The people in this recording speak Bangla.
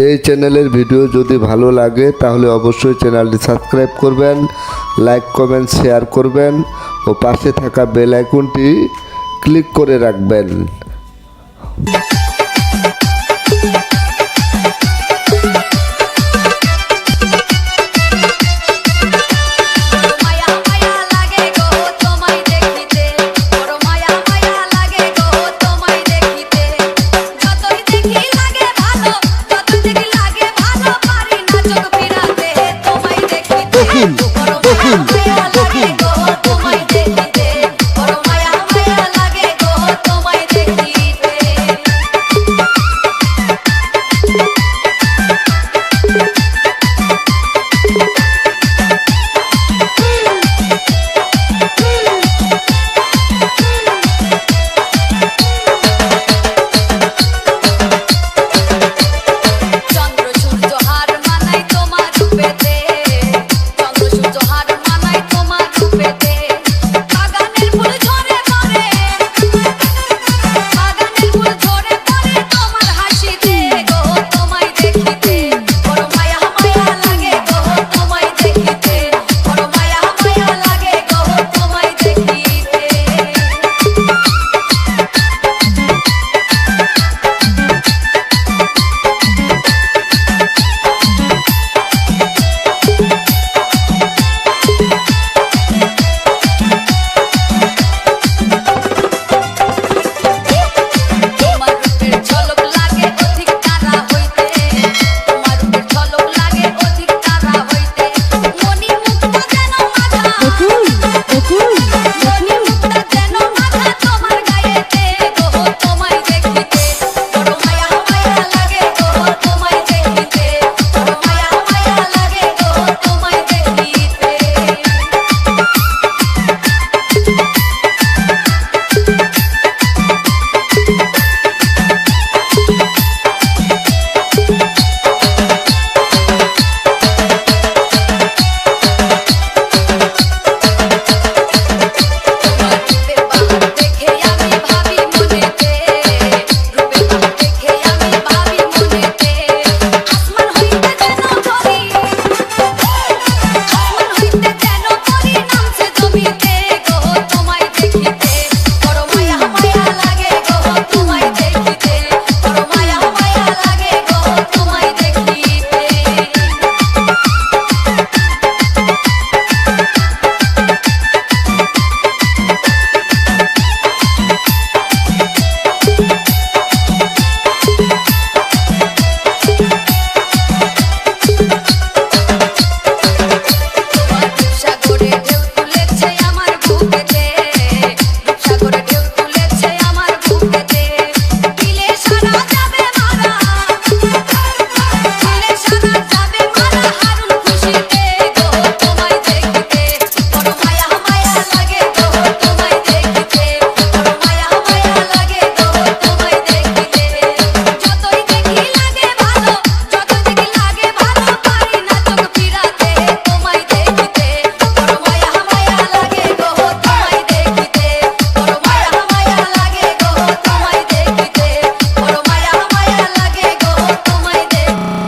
এই চ্যানেলের ভিডিও যদি ভালো লাগে, তাহলে অবশ্যই চ্যানেলটি সাবস্ক্রাইব করবেন লাইক কমেন্ট শেয়ার করবেন ও পাশে থাকা বেল আইকনটি ক্লিক করে রাখবেন। ফুল